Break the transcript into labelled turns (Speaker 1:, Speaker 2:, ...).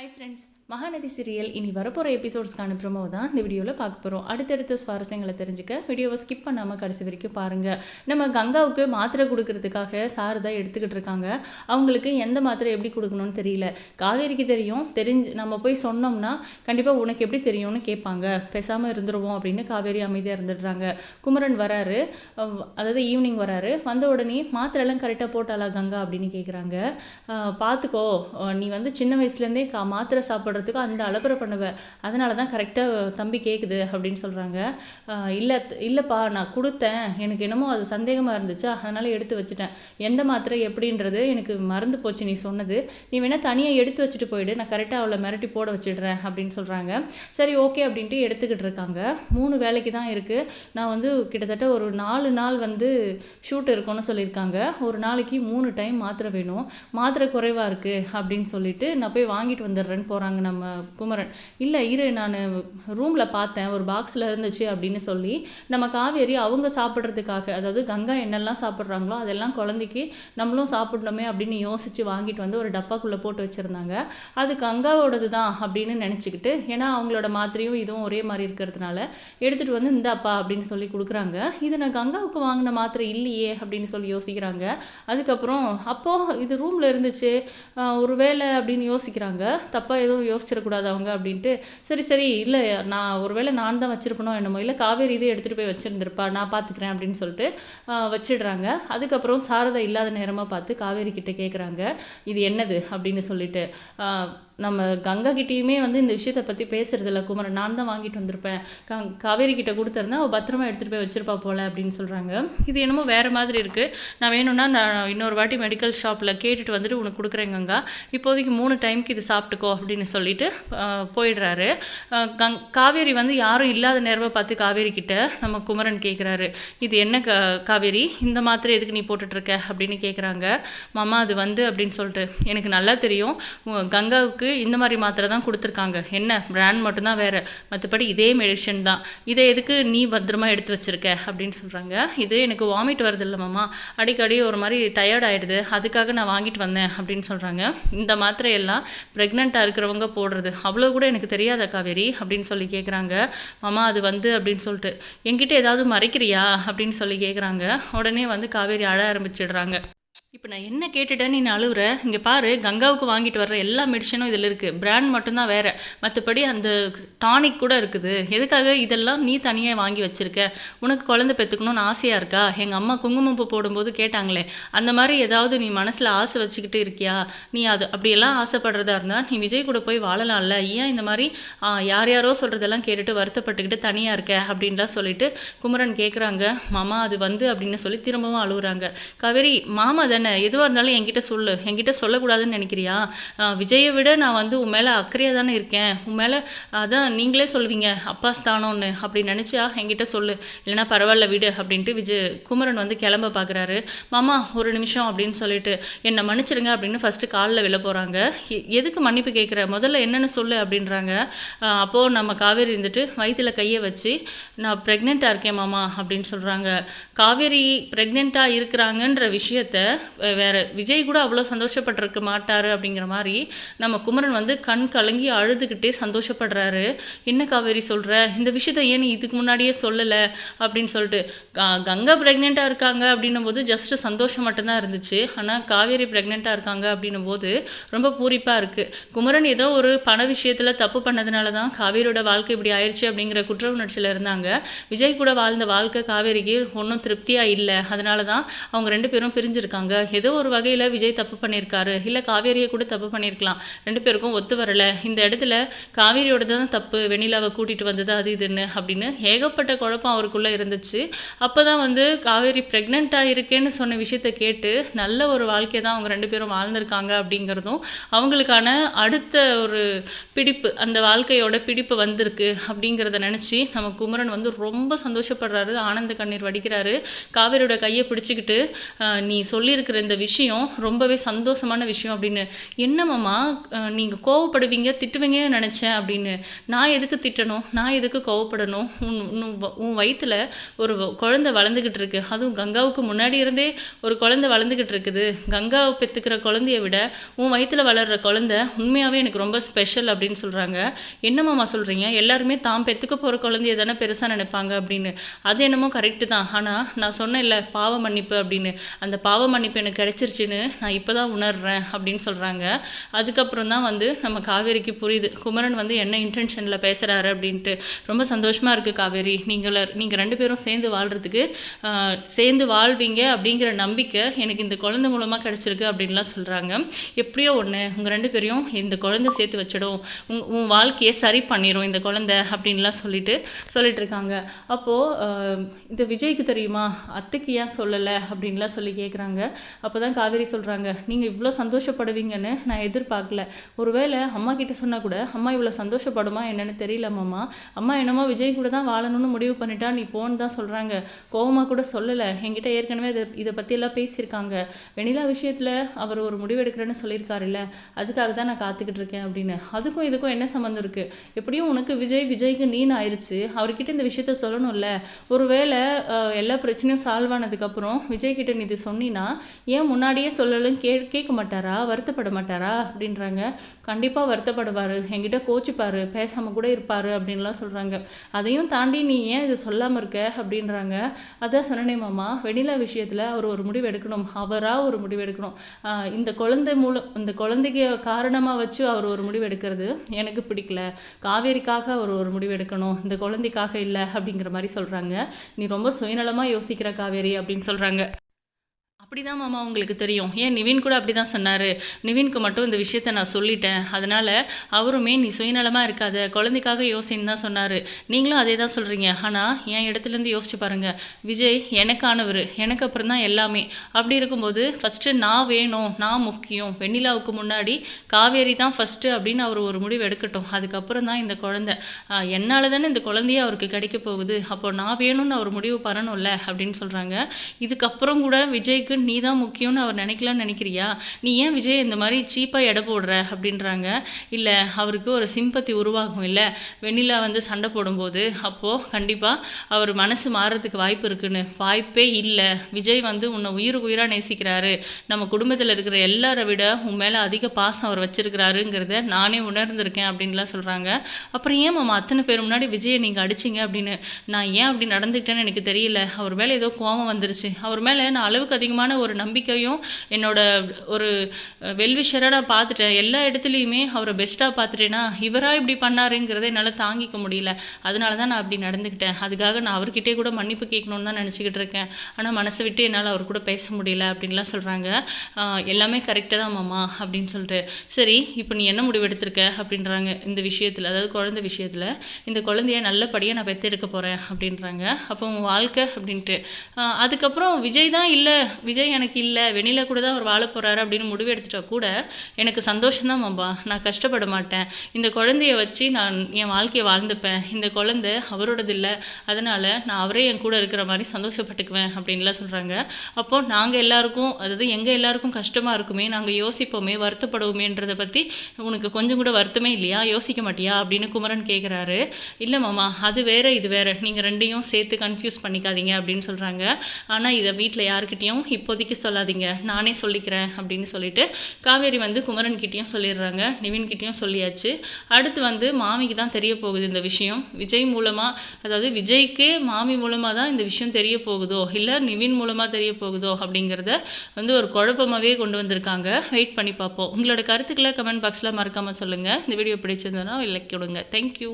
Speaker 1: Hi friends Mahanadi serial இனி வரப்போகிற எபிசோட்ஸ்க்கான promo தான் இந்த வீடியோவில் பார்க்க போகிறோம் அடுத்தடுத்த சுவாரஸ்யங்களை தெரிஞ்சுக்க வீடியோவை ஸ்கிப் பண்ணாமல் கடைசி வரைக்கும் பாருங்கள் நம்ம கங்காவுக்கு மாத்திரை கொடுக்கறதுக்காக சாரதா எடுத்துக்கிட்டு இருக்காங்க. அவங்களுக்கு எந்த மாத்திரை எப்படி கொடுக்கணும்னு தெரியல. காவேரிக்கு தெரியும். தெரிஞ்சு நம்ம போய் சொன்னோம்னா கண்டிப்பாக உனக்கு எப்படி தெரியும்னு கேட்பாங்க. பேசாமல் இருந்துருவோம் அப்படின்னு காவேரி அமைதியாக இருந்துடுறாங்க. குமரன் வராரு. அதாவது ஈவினிங் வராரு. வந்த உடனே மாத்திரைலாம் கரெக்டாக போட்டாளா கங்கா அப்படின்னு கேட்குறாங்க பார்த்துக்கோ நீ வந்து சின்ன வயசுலேருந்தே நான் மாத்திரை சாப்பிட்றதுக்கு அந்த அலப்பறை பண்ணுவேன் அதனால தான் கரெக்டாக தம்பி கேட்குது அப்படின்னு சொல்கிறாங்க இல்லை இல்லைப்பா நான் கொடுத்தேன். எனக்கு என்னமோ அது சந்தேகமாக இருந்துச்சா. அதனால் எடுத்து வச்சுட்டேன். எந்த மாத்திரை எப்படின்றது எனக்கு மறந்து போச்சு நீ சொன்னது. நீ வேணால் தனியாக எடுத்து வச்சுட்டு போயிடு. நான் கரெக்டாக அவளை மிரட்டி போட வச்சிடுறேன் அப்படின்னு சொல்கிறாங்க சரி ஓகே அப்படின்ட்டு எடுத்துக்கிட்டு இருக்காங்க. மூணு வேலைக்கு தான் இருக்குது நான் வந்து கிட்டத்தட்ட ஒரு நாலு நாள் வந்து ஷூட் இருக்கும்னு சொல்லியிருக்காங்க. ஒரு நாளைக்கு மூணு டைம் மாத்திரை வேணும். மாத்திரை குறைவாக இருக்குது அப்படின்னு சொல்லிட்டு நான் போய் வாங்கிட்டு வந்துடுறேன்னு போகிறாங்க நம்ம குமரன். இல்லை இரு நான் ரூமில் பார்த்தேன். ஒரு பாக்ஸில் இருந்துச்சு அப்படின்னு சொல்லி நம்ம காவேரி அவங்க சாப்பிட்றதுக்காக அதாவது கங்கா என்னெல்லாம் சாப்பிட்றாங்களோ அதெல்லாம் குழந்தைக்கு நம்மளும் சாப்பிடணுமே அப்படின்னு யோசித்து வாங்கிட்டு வந்து ஒரு டப்பாக்குள்ளே போட்டு வச்சுருந்தாங்க. அது கங்காவோடது தான் அப்படின்னு நினச்சிக்கிட்டு ஏன்னா அவங்களோட மாத்திரையும் இதுவும் ஒரே மாதிரி இருக்கிறதுனால எடுத்துகிட்டு வந்து இந்தாப்பா அப்படின்னு சொல்லி கொடுக்குறாங்க. இது நான் கங்காவுக்கு வாங்கின மாத்திரை இல்லையே அப்படின்னு சொல்லி யோசிக்கிறாங்க. அதுக்கப்புறம் அப்போது இது ரூமில் இருந்துச்சு. ஒரு வேளை அப்படின்னு யோசிக்கிறாங்க. தப்பாக எதுவும் யோசிச்சிடக்கூடாது அவங்க அப்படின்ட்டு. சரி சரி இல்லை நான் ஒருவேளை நான் தான் வச்சுருக்கணும் என்னமோ இல்லை காவேரி இதை எடுத்துகிட்டு போய் வச்சுருந்துருப்பா நான் பார்த்துக்கிறேன் அப்படின்னு சொல்லிட்டு வச்சிடுறாங்க. அதுக்கப்புறம் சாரதா இல்லாத நேரமாக பார்த்து காவேரி கிட்ட கேட்குறாங்க இது என்னது அப்படின்னு சொல்லிட்டு. நம்ம கங்கா கிட்டேயுமே வந்து இந்த விஷயத்தை பற்றி பேசுறதில்ல குமரன் நான் தான் வாங்கிட்டு வந்திருப்பேன். கங் காவேரி கிட்ட கொடுத்துருந்தா அவள் பத்திரமா எடுத்துகிட்டு போய் வச்சிருப்பா போல அப்படின்னு சொல்கிறாங்க இது என்னமோ வேறு மாதிரி இருக்குது நான் வேணும்னா நான் இன்னொரு வாட்டி மெடிக்கல் ஷாப்பில் கேட்டுட்டு வந்துட்டு உனக்கு கொடுக்குறேன் கங்கா. இப்போதைக்கு மூணு டைம்க்கு இது சாப்பிட்டுக்கோ அப்படின்னு சொல்லிட்டு போயிடுறாரு. கங் காவேரி வந்து யாரும் இல்லாத நேரமாக பார்த்து காவேரி கிட்ட நம்ம குமரன் கேட்குறாரு இது என்ன க காவேரி? இந்த மாத்திரை எதுக்கு நீ போட்டுட்ருக்க? அப்படின்னு கேட்குறாங்க மாமா அது வந்து அப்படின்னு சொல்லிட்டு எனக்கு நல்லா தெரியும். கங்காவுக்கு இந்த மாதிரி மாத்திரை தான் கொடுத்துருக்காங்க. என்ன? பிராண்ட் மட்டும்தான் வேறு. மற்றபடி இதே மெடிஷன் தான். இதை எதுக்கு நீ பத்திரமா எடுத்து வச்சிருக்க? அப்படின்னு சொல்கிறாங்க இது எனக்கு வாமிட் வருது இல்லை மாமா. அடிக்கடி ஒரு மாதிரி டயர்ட் ஆகிடுது அதுக்காக நான் வாங்கிட்டு வந்தேன் அப்படின்னு சொல்கிறாங்க இந்த மாத்திரையெல்லாம் ப்ரெக்னெண்ட்டாக இருக்கிறவங்க போடுறது. அவ்வளோ கூட எனக்கு தெரியாதா காவேரி அப்படின்னு சொல்லி கேட்குறாங்க மாமா அது வந்து அப்படின்னு சொல்லிட்டு. என்கிட்ட ஏதாவது மறைக்கிறியா? அப்படின்னு சொல்லி கேட்குறாங்க உடனே வந்து காவேரி அழ ஆரம்பிச்சிடுறாங்க. இப்போ நான் என்ன கேட்டுட்டேன்னு நீ அழுகுற இங்கே பாரு கங்காவுக்கு வாங்கிட்டு வர்ற எல்லா மெடிசனும் இதில் இருக்குது பிராண்ட் மட்டும்தான் வேறு. மற்றபடி அந்த டானிக் கூட இருக்குது. எதுக்காக இதெல்லாம் நீ தனியாக வாங்கி வச்சுருக்க? உனக்கு குழந்தை பெற்றுக்கணும்னு ஆசையாக இருக்கா? எங்கள் அம்மா குங்குமப்பூ போடும்போது கேட்டாங்களே அந்த மாதிரி ஏதாவது நீ மனசில் ஆசை வச்சுக்கிட்டு இருக்கியா? நீ அது அப்படியெல்லாம் ஆசைப்படுறதா இருந்தால் நீ விஜய் கூட போய் வாழலாம்ல. ஏன் இந்த மாதிரி யார் யாரோ சொல்கிறதெல்லாம் கேட்டுட்டு வருத்தப்பட்டுக்கிட்டு தனியாக இருக்க? அப்படின்லாம் சொல்லிட்டு குமரன் கேட்குறாங்க மாமா அது வந்து அப்படின்னு சொல்லி திரும்பவும் அழுகுறாங்க காவேரி மாமா தானே? எதுவாக இருந்தாலும் என்கிட்ட சொல்லு. என்கிட்ட சொல்லக்கூடாதுன்னு நினைக்கிறியா? விஜயை விட நான் வந்து உன் மேலே அக்கறையாக தானே இருக்கேன். உன் மேலே அதான் நீங்களே சொல்வீங்க அப்பா ஸ்தானம்னு. அப்படி நினச்சா என்கிட்ட சொல்லு. இல்லைன்னா பரவாயில்ல விடு அப்படின்ட்டு விஜய் குமரன் வந்து கிளம்ப பார்க்குறாரு மாமா ஒரு நிமிஷம் அப்படின்னு சொல்லிட்டு என்னை மன்னிச்சிடுங்க அப்படின்னு ஃபஸ்ட்டு காலில் விழ போகிறாங்க எதுக்கு மன்னிப்பு கேட்குற முதல்ல என்னென்னு சொல்லு அப்படின்றாங்க. அப்போது நம்ம காவேரி இருந்துட்டு வயிற்றில் கையை வச்சு நான் ப்ரெக்னெண்ட்டாக இருக்கேன் மாமா அப்படின்னு சொல்கிறாங்க காவேரி ப்ரெக்னெண்ட்டாக இருக்கிறாங்கன்ற விஷயத்த வேறு விஜய் கூட அவ்வளோ சந்தோஷப்பட்டிருக்க மாட்டார் அப்படிங்கிற மாதிரி நம்ம குமரன் வந்து கண் கலங்கி அழுதுகிட்டே சந்தோஷப்படுறாரு. என்ன காவேரி சொல்கிற இந்த விஷயத்த ஏன் நீ இதுக்கு முன்னாடியே சொல்லலை? அப்படின்னு சொல்லிட்டு கங்கா ப்ரெக்னெண்ட்டாக இருக்காங்க அப்படின்னும் போது ஜஸ்ட் சந்தோஷம் மட்டும்தான் இருந்துச்சு. ஆனால் காவேரி ப்ரெக்னெண்ட்டாக இருக்காங்க அப்படின்னும் போது ரொம்ப பூரிப்பாக இருக்குது குமரன் ஏதோ ஒரு பண விஷயத்தில் தப்பு பண்ணதுனால தான் காவேரியோட வாழ்க்கை இப்படி ஆயிடுச்சு அப்படிங்கிற குற்ற உணர்ச்சியில் இருந்தாங்க. விஜய் கூட வாழ்ந்த வாழ்க்கை காவேரிக்கு ஒன்றும் திருப்தியாக இல்லை. அதனால தான் அவங்க ரெண்டு பேரும் பிரிஞ்சிருக்காங்க. ஏதோ ஒரு வகையில் விஜய் தப்பு பண்ணியிருக்காரு. இல்லை காவேரியை கூட தப்பு பண்ணியிருக்கலாம். ரெண்டு பேருக்கும் ஒத்து வரல. இந்த இடத்துல காவேரியோட தான் தப்பு வெண்ணிலாவை கூட்டிகிட்டு வந்தது அது இதுன்னு அப்படின்னு ஏகப்பட்ட குழப்பம் அவருக்குள்ளே இருந்துச்சு. அப்போ தான் வந்து காவேரி ப்ரெக்னெண்ட்டாக இருக்கேன்னு சொன்ன விஷயத்த கேட்டு நல்ல ஒரு வாழ்க்கையை தான் அவங்க ரெண்டு பேரும் வாழ்ந்திருக்காங்க அப்படிங்கிறதும் அவங்களுக்கான அடுத்த ஒரு பிடிப்பு அந்த வாழ்க்கையோட பிடிப்பு வந்திருக்கு அப்படிங்கிறத நினச்சி நம்ம குமரன் வந்து ரொம்ப சந்தோஷப்படுறாரு. ஆனந்த கண்ணீர் வடிக்கிறாரு. காவேரியோட கையை பிடிச்சிக்கிட்டு நீ சொல்லியிருக்க இருக்கிற இந்த விஷயம் ரொம்பவே சந்தோஷமான விஷயம் அப்படின்னு. என்னமாம்மா நீங்கள் கோவப்படுவீங்க திட்டுவீங்க நினச்சேன் அப்படின்னு. நான் எதுக்கு திட்டணும்? நான் எதுக்கு கோவப்படணும்? உன் உன் வயிற்றில் ஒரு குழந்தை வளர்ந்துக்கிட்டு இருக்கு. அதுவும் கங்காவுக்கு முன்னாடி இருந்தே ஒரு குழந்தை வளர்ந்துக்கிட்டு இருக்குது. கங்காவை பெற்றுக்கிற குழந்தைய விட உன் வயிற்றில் வளர்கிற குழந்தை உண்மையாகவே எனக்கு ரொம்ப ஸ்பெஷல் அப்படின்னு சொல்கிறாங்க என்னம்மா சொல்கிறீங்க எல்லாருமே தான் பெற்றுக்க போகிற குழந்தைய தானே பெருசாக நினைப்பாங்க அப்படின்னு. அது என்னமோ கரெக்டு தான். ஆனால் நான் சொன்னேன்ல பாவ மன்னிப்பு அப்படின்னு. அந்த பாவ மன்னிப்பு எனக்கு கிடச்சிருச்சின்னு நான் இப்போ தான் உணர்றேன் அப்படின்னு சொல்கிறாங்க அதுக்கப்புறம் தான் வந்து நம்ம காவேரிக்கு புரியுது. குமரன் வந்து என்ன இன்டென்ஷனில் பேசுகிறாரு அப்படின்ட்டு. ரொம்ப சந்தோஷமாக இருக்குது காவேரி. நீங்கள நீங்கள் ரெண்டு பேரும் சேர்ந்து வாழ்கிறதுக்கு சேர்ந்து வாழ்வீங்க அப்படிங்கிற நம்பிக்கை எனக்கு இந்த குழந்தை மூலமாக கிடச்சிருக்கு அப்படின்லாம் சொல்கிறாங்க எப்படியோ ஒன்று உங்கள் ரெண்டு பேரையும் இந்த குழந்தை சேர்த்து வச்சிடும். உங் உன் வாழ்க்கையை சரி பண்ணிடும் இந்த குழந்தை அப்படின்லாம் சொல்லிட்டு சொல்லிட்டு இருக்காங்க. அப்போது இந்த விஜய்க்கு தெரியுமா? அத்தைக்கு ஏன் சொல்லலை அப்படின்லாம் சொல்லி கேட்குறாங்க அப்போ தான் காவேரி சொல்கிறாங்க நீங்கள் இவ்வளோ சந்தோஷப்படுவீங்கன்னு நான் எதிர்பார்க்கல. ஒருவேளை அம்மா கிட்ட சொன்னால் கூட அம்மா இவ்வளோ சந்தோஷப்படுமா என்னன்னு தெரியல மாமா. அம்மா என்னமோ விஜய் கூட தான் வாழணும்னு முடிவு பண்ணிட்டா நீ போன்னு தான் சொல்கிறாங்க கோவமாக கூட சொல்லலை. என்கிட்ட ஏற்கனவே இதை இதை பற்றியெல்லாம் பேசியிருக்காங்க. வெண்ணிலா விஷயத்தில் அவர் ஒரு முடிவு எடுக்கிறேன்னு சொல்லியிருக்காருல்ல அதுக்காக தான் நான் காத்துக்கிட்டு இருக்கேன் அப்படின்னு. அதுக்கும் இதுக்கும் என்ன சம்மந்தம் இருக்குது எப்படியும் உனக்கு விஜய் விஜய்க்கு நீன்னு ஆயிடுச்சு அவர்கிட்ட இந்த விஷயத்த சொல்லணும்ல. ஒருவேளை அஹ், எல்லா பிரச்சனையும் சால்வ் ஆனதுக்கப்புறம் விஜய் கிட்ட நீ இது சொன்னீன்னா ஏன் முன்னாடியே சொல்லலும் கே கேட்க மாட்டாரா வருத்தப்பட மாட்டாரா அப்படின்றாங்க. கண்டிப்பாக வருத்தப்படுவார். என்கிட்ட கோச்சிப்பார். பேசாமல் கூட இருப்பார் அப்படின்லாம் சொல்கிறாங்க அதையும் தாண்டி நீ ஏன் இதை சொல்லாமல் இருக்க? அப்படின்றாங்க. அதான் சொன்னனே மாமா வெண்ணிலா விஷயத்தில் அவர் ஒரு முடிவு எடுக்கணும். அவராக ஒரு முடிவு எடுக்கணும். இந்த குழந்தை மூலம் இந்த குழந்தைக்கு காரணமாக வச்சு அவர் ஒரு முடிவு எடுக்கிறது எனக்கு பிடிக்கல. காவேரிக்காக அவர் ஒரு முடிவு எடுக்கணும். இந்த குழந்தைக்காக இல்லை அப்படிங்கிற மாதிரி சொல்கிறாங்க நீ ரொம்ப சுயநலமாக யோசிக்கிற காவேரி அப்படின்னு சொல்கிறாங்க அப்படிதான் மாமா உங்களுக்கு தெரியும். ஏன் நிவின் கூட அப்படி தான் சொன்னார். நிவின்க்கு மட்டும் இந்த விஷயத்த நான் சொல்லிட்டேன். அதனால் அவருமே நீ சுயநலமாக இருக்காத. குழந்தைக்காக யோசின்னு தான் சொன்னார். நீங்களும் அதே தான் சொல்கிறீங்க ஆனால் என் இடத்துலேருந்து யோசிச்சு பாருங்கள் விஜய் எனக்கானவர். எனக்கு அப்புறம் தான் எல்லாமே. அப்படி இருக்கும்போது ஃபஸ்ட்டு நான் வேணும். நான் முக்கியம். வெண்ணிலாவுக்கு முன்னாடி காவேரி தான் ஃபஸ்ட்டு அப்படின்னு அவர் ஒரு முடிவு எடுக்கட்டும். அதுக்கப்புறம் தான் இந்த குழந்தை. என்னால் தானே இந்த குழந்தையே அவருக்கு கிடைக்க போகுது. அப்போ நான் வேணும்னு அவர் முடிவு பண்ணணும்ல அப்படின்னு சொல்கிறாங்க இதுக்கப்புறம் கூட விஜய்க்கு நீ தான் முக்கியம்னு அவர் நினைக்கலாம்னு நினைக்கிறியா? நீ ஏன் விஜய் இந்த மாதிரி சீப்பாக எடை போடுற? அப்படின்றாங்க. இல்லை அவருக்கு ஒரு சிம்பத்தி உருவாகும் இல்லை. வெண்ணிலா வந்து சண்டை போடும்போது அப்போது கண்டிப்பாக அவர் மனசு மாறுறதுக்கு வாய்ப்பு இருக்குன்னு. வாய்ப்பே இல்லை. விஜய் வந்து உன்னை உயிருக்கு உயிராக நேசிக்கிறாரு. நம்ம குடும்பத்தில் இருக்கிற எல்லாரை விட உன் மேலே அதிக பாசம் அவர் வச்சிருக்கிறாருங்கிறத நானே உணர்ந்திருக்கேன் அப்படின்லாம் சொல்கிறாங்க அப்புறம் ஏன் மாமா அத்தனை பேர் முன்னாடி விஜயை நீங்கள் அடிச்சீங்க அப்படின்னு? நான் ஏன் அப்படி நடந்துக்கிட்டேன்னு எனக்கு தெரியல. அவர் மேலே ஏதோ கோபம் வந்துருச்சு. அவர் மேலே நான் அளவுக்கு அதிகமான ஒரு நம்பிக்கையும் என்னோட ஒரு வெல்விஷராக நான் பார்த்துட்டேன் எல்லா இடத்துலையுமே அவரை பெஸ்ட்டாக பார்த்துட்டேன்னா இவராக இப்படி பண்ணாருங்கிறத என்னால் தாங்கிக்க முடியல. அதனால தான் நான் அப்படி நடந்துக்கிட்டேன். அதுக்காக நான் அவர்கிட்டயே கூட மன்னிப்பு கேட்கணும்னு தான் நினச்சிக்கிட்டு இருக்கேன். ஆனால் மனசை விட்டு என்னால் அவர் கூட பேச முடியல அப்படின்லாம் சொல்கிறாங்க எல்லாமே கரெக்டாக தான் மாமா அப்படின்னு சொல்லிட்டு. சரி இப்போ நீ என்ன முடிவு எடுத்திருக்க அப்படின்றாங்க இந்த விஷயத்தில் அதாவது குழந்தை விஷயத்தில். இந்த குழந்தைய நல்லபடியாக நான் பெற்றெடுக்க போகிறேன் அப்படின்றாங்க. அப்போ உன் வாழ்க்கை அப்படின்ட்டு. அதுக்கப்புறம் விஜய் தான் இல்லை விஜய் எனக்கு இல்லை வெளியில் கூட தான் அவர் வாழ போகிறாரு அப்படின்னு முடிவு எடுத்துட்டா கூட எனக்கு சந்தோஷம்தான் மாம்பா நான் கஷ்டப்பட மாட்டேன். இந்த குழந்தைய வச்சு நான் என் வாழ்க்கையை வாழ்ந்துப்பேன். இந்த குழந்தை அவரோடது இல்லை. அதனால் நான் அவரே என் கூட இருக்கிற மாதிரி சந்தோஷப்பட்டுக்குவேன் அப்படின்லாம் சொல்கிறாங்க அப்போ நாங்கள் எல்லாருக்கும் அதாவது எங்கள் எல்லாருக்கும் கஷ்டமாக இருக்குமே நாங்கள் யோசிப்போமே வருத்தப்படுவோமேன்றதை பற்றி உனக்கு கொஞ்சம் கூட வருத்தமே இல்லையா? யோசிக்க மாட்டியா? அப்படின்னு குமரன் கேட்குறாரு இல்லை மாமா அது வேற இது வேற. நீங்கள் ரெண்டையும் சேர்த்து கன்ஃபியூஸ் பண்ணிக்காதீங்க அப்படின்னு சொல்கிறாங்க ஆனால் இதை வீட்டில் யாருக்கிட்டேயும் இப்போதைக்கு சொல்லாதீங்க. நானே சொல்லிக்கிறேன் அப்படின்னு சொல்லிட்டு காவேரி வந்து குமரன்கிட்டையும் சொல்லிடுறாங்க. நிவின்கிட்டையும் சொல்லியாச்சு. அடுத்து வந்து மாமிக்கு தான் தெரிய போகுது இந்த விஷயம். விஜய் மூலமாக அதாவது விஜய்க்கு மாமி மூலமாக தான் இந்த விஷயம் தெரிய போகுதோ? இல்லை நிவின் மூலமாக தெரிய போகுதோ? அப்படிங்கிறத வந்து ஒரு குழப்பமாகவே கொண்டு வந்திருக்காங்க. வெயிட் பண்ணி பார்ப்போம். உங்களோட கருத்துக்களை கமெண்ட் பாக்ஸில் மறக்காமல் சொல்லுங்கள் இந்த வீடியோ பிடிச்சிருந்ததுன்னா லைக் கொடுங்க. தேங்க்யூ